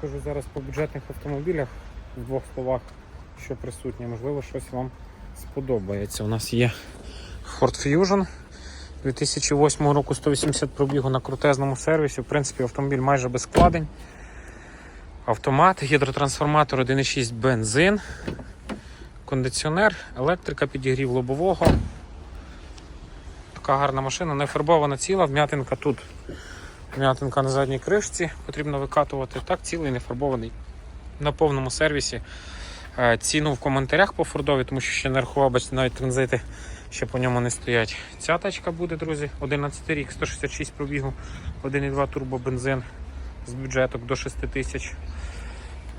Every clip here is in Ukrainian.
покажу зараз по бюджетних автомобілях в двох словах, що присутнє. Можливо, щось вам сподобається. У нас є Ford Fusion 2008 року 180 пробігу на крутезному сервісі. В принципі, автомобіль майже без складень. Автомат, гідротрансформатор 1.6 бензин, кондиціонер, електрика, підігрів лобового. Така гарна машина, не фарбована ціла, вм'ятинка тут. Вм'ятинка на задній кришці, потрібно викатувати. Так, цілий не фарбований на повному сервісі. Е, Ціну в коментарях по Фордові, тому що ще не рахував, бачите, навіть транзити ще по ньому не стоять. Ця тачка буде, друзі, 11 рік, 166 пробігу, 1,2 турбобензин з бюджеток до 6 тисяч.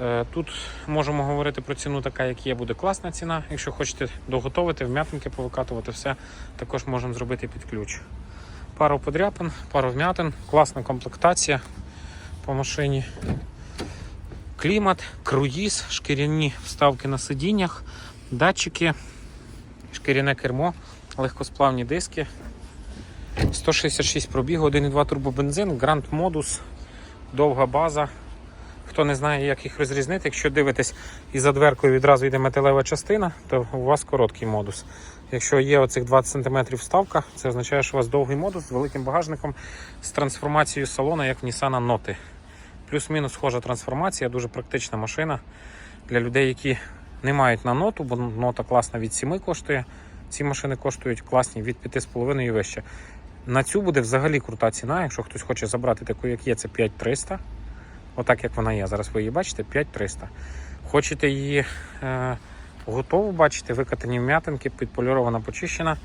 Е, Тут можемо говорити про ціну, така, як є, буде класна ціна. Якщо хочете доготовити, вм'ятинки повикатувати, все також можемо зробити під ключ. Пару подряпин, пару вм'ятин, класна комплектація по машині. Клімат, круїз, шкіряні вставки на сидіннях, датчики, шкіряне кермо, легкосплавні диски. 166 пробігу, 1,2 турбобензин, Grand Modus, довга база. Хто не знає, як їх розрізнити, якщо дивитесь і за дверкою відразу йде металева частина, то у вас короткий модус. Якщо є оцих 20 см вставка, це означає, що у вас довгий модус з великим багажником з трансформацією салона, як в Nissan Note. Плюс-мінус схожа трансформація, дуже практична машина для людей, які не мають на ноту, бо нота класна від 7 коштує. Ці машини коштують класні від 5,5 і вище. На цю буде взагалі крута ціна. Якщо хтось хоче забрати таку, як є, це 5300. Отак як вона є. Зараз ви її бачите, 5300. Хочете її е, готову бачити, викатані вм'ятинки, підполірована, почищена.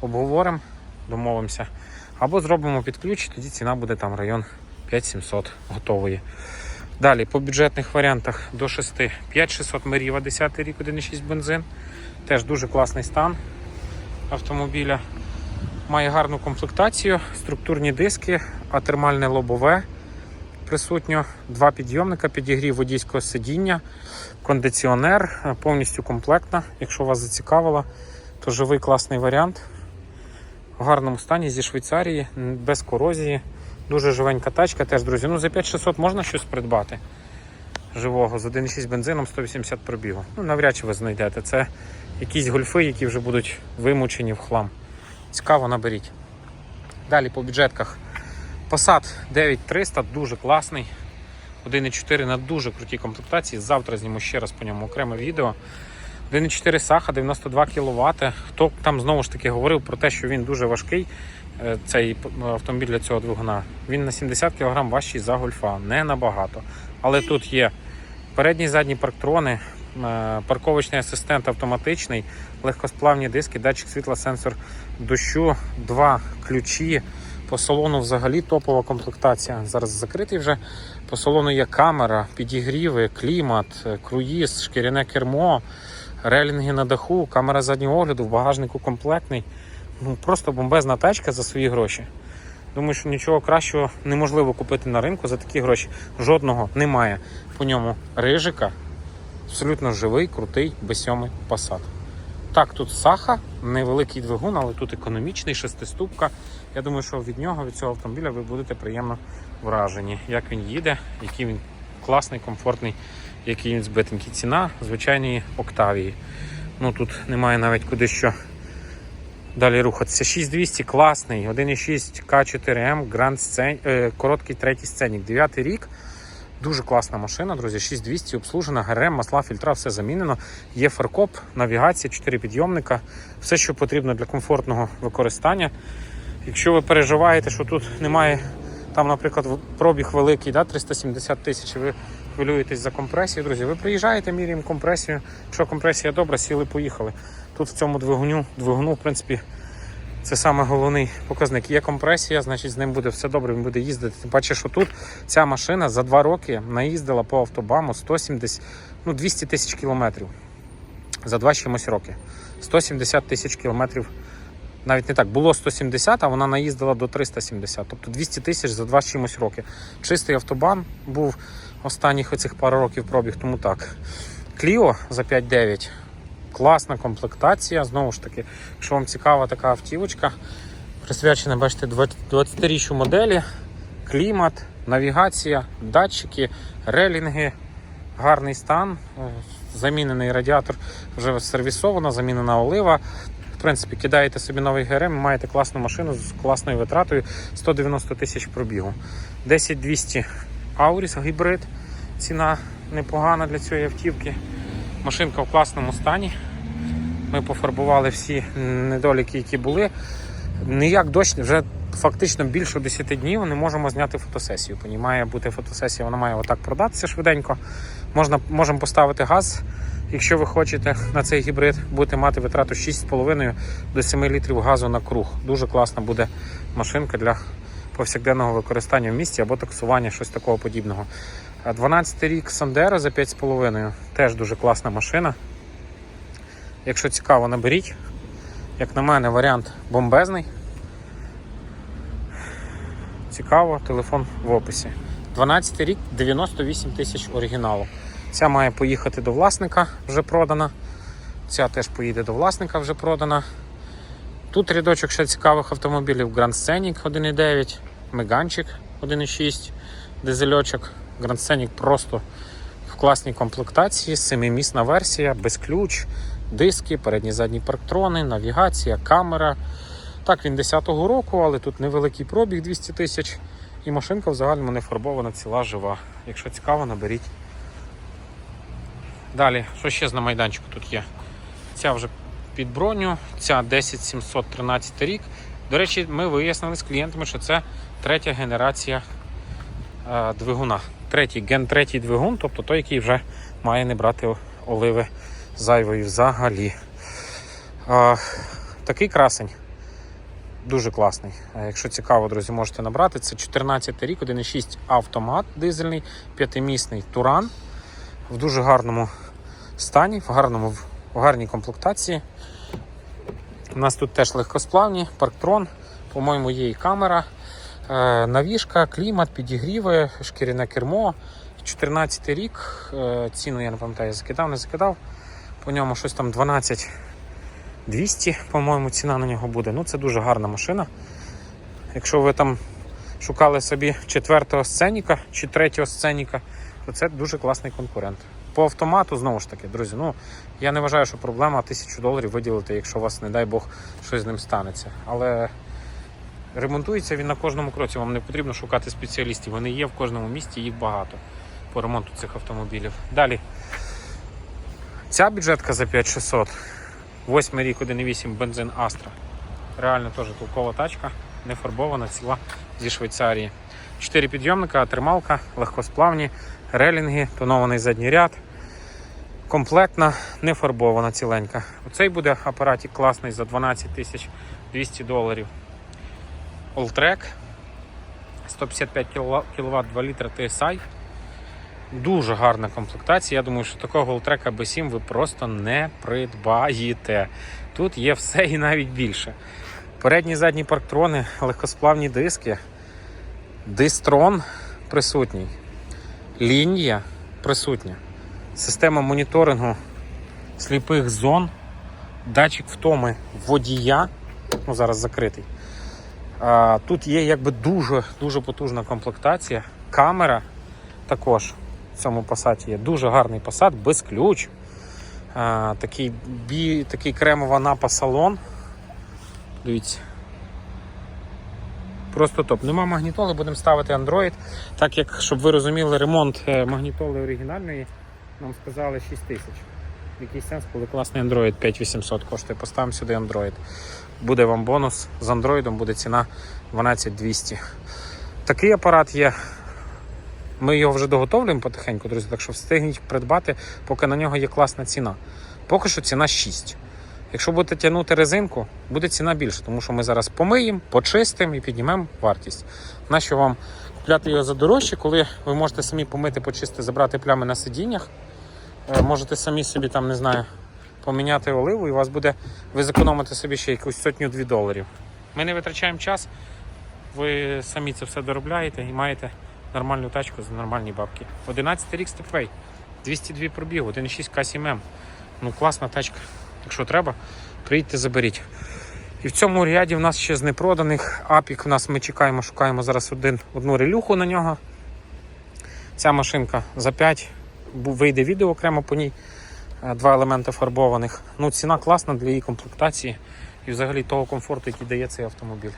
Обговоримо, домовимося. Або зробимо під ключ, тоді ціна буде там район 5700 готової. Далі по бюджетних варіантах до 6. 5600 Меріва, 10 рік, 1,6 бензин. Теж дуже класний стан автомобіля. Має гарну комплектацію, структурні диски, атермальне лобове присутньо, два підйомника, підігрів водійського сидіння, кондиціонер, е, повністю комплектна. Якщо вас зацікавило, то живий класний варіант. В гарному стані зі Швейцарії, без корозії. Дуже живенька тачка. Теж, друзі, ну за 5600 можна щось придбати живого з 1,6 бензином 180 пробігу. Ну, навряд чи ви знайдете. Це якісь гольфи, які вже будуть вимучені в хлам. Цікаво, наберіть. Далі по бюджетках. Passat 9300 дуже класний. 1,4 на дуже крутій комплектації. Завтра зніму ще раз по ньому окреме відео. 1,4 Саха, 92 кВт. Хто там знову ж таки говорив про те, що він дуже важкий, е, цей автомобіль для цього двигуна. Він на 70 кг важчий за гольфа, не набагато. Але тут є передні і задні парктрони, е, парковочний асистент автоматичний, легкосплавні диски, датчик світла, сенсор дощу, два ключі. По салону взагалі топова комплектація. Зараз закритий вже. По салону є камера, підігріви, клімат, е, круїз, шкіряне кермо, релінги на даху, камера заднього огляду, в багажнику комплектний. Ну, просто бомбезна тачка за свої гроші. Думаю, що нічого кращого неможливо купити на ринку за такі гроші. Жодного немає. По ньому рижика. Абсолютно живий, крутий, B7 Passat. Так, тут саха, невеликий двигун, але тут економічний, шестиступка. Я думаю, що від нього, від цього автомобіля, ви будете приємно вражені, як він їде, який він класний, комфортний, який він збитенький. Ціна звичайної Октавії. Ну тут немає навіть куди що далі рухатися. 6200 класний, 1,6 К4М, Grand Scen... е, короткий третій сценік, 9 рік. Дуже класна машина, друзі. 6200 обслужена, ГРМ, масла, фільтра, все замінено. Є фаркоп, навігація, 4 підйомника, все, що потрібно для комфортного використання. Якщо ви переживаєте, що тут немає, там, наприклад, пробіг великий, да, 370 тисяч, ви хвилюєтесь за компресію, друзі, ви приїжджаєте, міряємо компресію. Якщо компресія добра, сіли, поїхали. Тут в цьому двигуну, двигуну, в принципі, це саме головний показник. Є компресія, значить з ним буде все добре, він буде їздити. Тим паче, що тут ця машина за два роки наїздила по автобаму 170, ну 200 тисяч кілометрів. За два чимось роки. 170 тисяч кілометрів. Навіть не так, було 170, а вона наїздила до 370. Тобто 200 тисяч за два чимось роки. Чистий автобан був останніх оцих пару років пробіг, тому так. Кліо за 5,9. Класна комплектація. Знову ж таки, якщо вам цікава така автівочка, присвячена, бачите, 20-річчю моделі. клімат, навігація, датчики, релінги, гарний стан. е, Замінений радіатор вже сервісовано, замінена олива. В принципі, кидаєте собі новий ГРМ, маєте класну машину з класною витратою 190 тисяч пробігу. 10200 Auris гібрид. Ціна непогана для цієї автівки. Машинка в класному стані. Ми пофарбували всі недоліки, які були. Ніяк дощ вже фактично більше 10 днів не можемо зняти фотосесію. Ній має бути фотосесія, вона має отак продатися швиденько. Можна, можемо поставити газ, якщо ви хочете на цей гібрид, будете мати витрату 6,5 до 7 літрів газу на круг. Дуже класна буде машинка для повсякденного використання в місті або таксування, щось такого подібного. А 12 рік Сандера за 5,5. Теж дуже класна машина. Якщо цікаво, наберіть. Як на мене, варіант бомбезний. Цікаво, телефон в описі. 12 рік, 98 тисяч оригіналу. Ця має поїхати до власника, вже продана. Ця теж поїде до власника, вже продана. Тут рядочок ще цікавих автомобілів: Grand Scenic 1.9, Меганчик 1.6, дизельочок. Grand Scenic просто в класній комплектації, семимісна версія, без ключ, диски, передні задні парктрони, навігація, камера. Так, він 10-го року, але тут невеликий пробіг 200 тисяч. І машинка в загальному не фарбована, ціла жива. Якщо цікаво, наберіть. Далі, що ще на майданчику тут є? Ця вже під броню, ця 10713 рік. До речі, ми вияснили з клієнтами, що це третя генерація е, двигуна. Третій, ген третій двигун, тобто той, який вже має не брати оливи зайвої взагалі. Е, такий красень. Дуже класний. Е, Якщо цікаво, друзі, можете набрати. Це 14 рік, 1.6 автомат дизельний, п'ятимісний туран в дуже гарному стані, в, гарному, в гарній комплектації. У нас тут теж легкосплавні, парктрон, по-моєму, є і камера, е, навіжка, клімат, підігріви, шкіряне кермо. 14 рік, е, ціну я не пам'ятаю, закидав, не закидав. По ньому щось там 12 200, по-моєму, ціна на нього буде. Ну, це дуже гарна машина. Якщо ви там шукали собі четвертого сценіка чи третього сценіка, це дуже класний конкурент. По автомату, знову ж таки, друзі, ну я не вважаю, що проблема тисячу доларів виділити, якщо у вас, не дай Бог, щось з ним станеться. Але ремонтується він на кожному кроці. Вам не потрібно шукати спеціалістів. Вони є в кожному місті, їх багато по ремонту цих автомобілів. Далі. Ця бюджетка за 5600. Восьмий рік 1.8 бензин Astra. Реально теж толкова тачка, не фарбована, ціла зі Швейцарії. Чотири підйомника, трималка, легкосплавні, релінги, тонований задній ряд. Комплектна, не фарбована ціленька. Оцей буде апаратик класний за 12 тисяч 200 доларів. Alltrack 155 кВт 2 літра TSI. Дуже гарна комплектація. Я думаю, що такого Alltrack B7 ви просто не придбаєте. Тут є все і навіть більше. Передні задні парктрони, легкосплавні диски, дистрон присутній, лінія присутня, система моніторингу сліпих зон, датчик втоми водія, ну зараз закритий. А, тут є якби дуже дуже потужна комплектація, камера також в цьому пасаті є. Дуже гарний пасат, без ключ. А, такий, бі, такий кремова напа салон. Дивіться. Просто топ. Нема магнітоли, будемо ставити Android. Так як, щоб ви розуміли, ремонт е, магнітоли оригінальної нам сказали 6 тисяч. Який сенс, коли класний Android 5800 коштує. Поставимо сюди Android. Буде вам бонус з Android, буде ціна 12200. Такий апарат є. Ми його вже доготовлюємо потихеньку, друзі, так що встигніть придбати, поки на нього є класна ціна. Поки що ціна 6. Якщо будете тягнути резинку, буде ціна більше, тому що ми зараз помиємо, почистимо і піднімемо вартість. Нащо вам купляти його за дорожче, коли ви можете самі помити, почистити, забрати плями на сидіннях. Е, Можете самі собі там, не знаю, поміняти оливу, і у вас буде, ви зекономите собі ще якусь сотню-дві доларів. Ми не витрачаємо час, ви самі це все доробляєте і маєте нормальну тачку за нормальні бабки. 11 рік степвей, 202 пробігу, 1,6 К7М. Ну класна тачка. Якщо треба, приїдьте, заберіть. І в цьому ряді в нас ще з непроданих апік. У нас ми чекаємо, шукаємо зараз один, одну релюху на нього. Ця машинка за 5. Вийде відео окремо по ній. Е, Два елементи фарбованих. Ну, ціна класна для її комплектації і взагалі того комфорту, який дає цей автомобіль.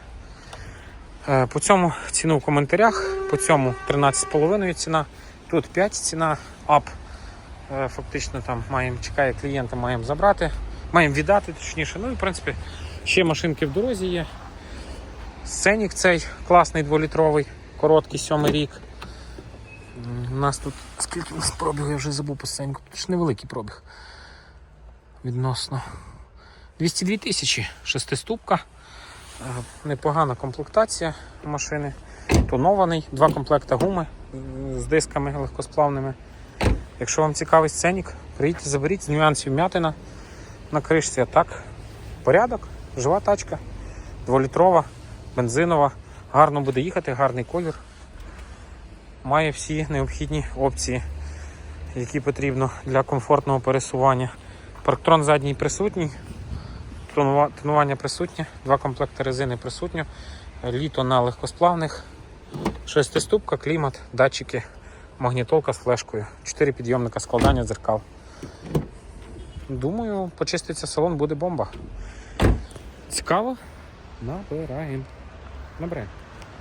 Е, По цьому ціну в коментарях. По цьому 13,5 ціна. Тут 5 ціна ап. Е, Фактично там маємо, чекає клієнта, маємо забрати. Маємо віддати, точніше. Ну і в принципі ще машинки в дорозі є. Сценік цей класний дволітровий, короткий сьомий рік. У нас тут скільки у нас пробігу, я вже забув по сценіку. Тут ж невеликий пробіг. Відносно. 202 тисячі, шестиступка. Е, Непогана комплектація машини. Тонований, два комплекти гуми з дисками легкосплавними. Якщо вам цікавий сценік, приїдьте, заберіть з нюансів м'ятина на кришці. Так, порядок, жива тачка, дволітрова, бензинова, гарно буде їхати, гарний колір. Має всі необхідні опції, які потрібно для комфортного пересування. Парктрон задній присутній, тонува- тонування присутнє, два комплекти резини присутньо, літо на легкосплавних, шестиступка, клімат, датчики, магнітолка з флешкою, 4 підйомника складання дзеркал. Думаю, почиститься салон, буде бомба. Цікаво? Набираємо. Набираємо.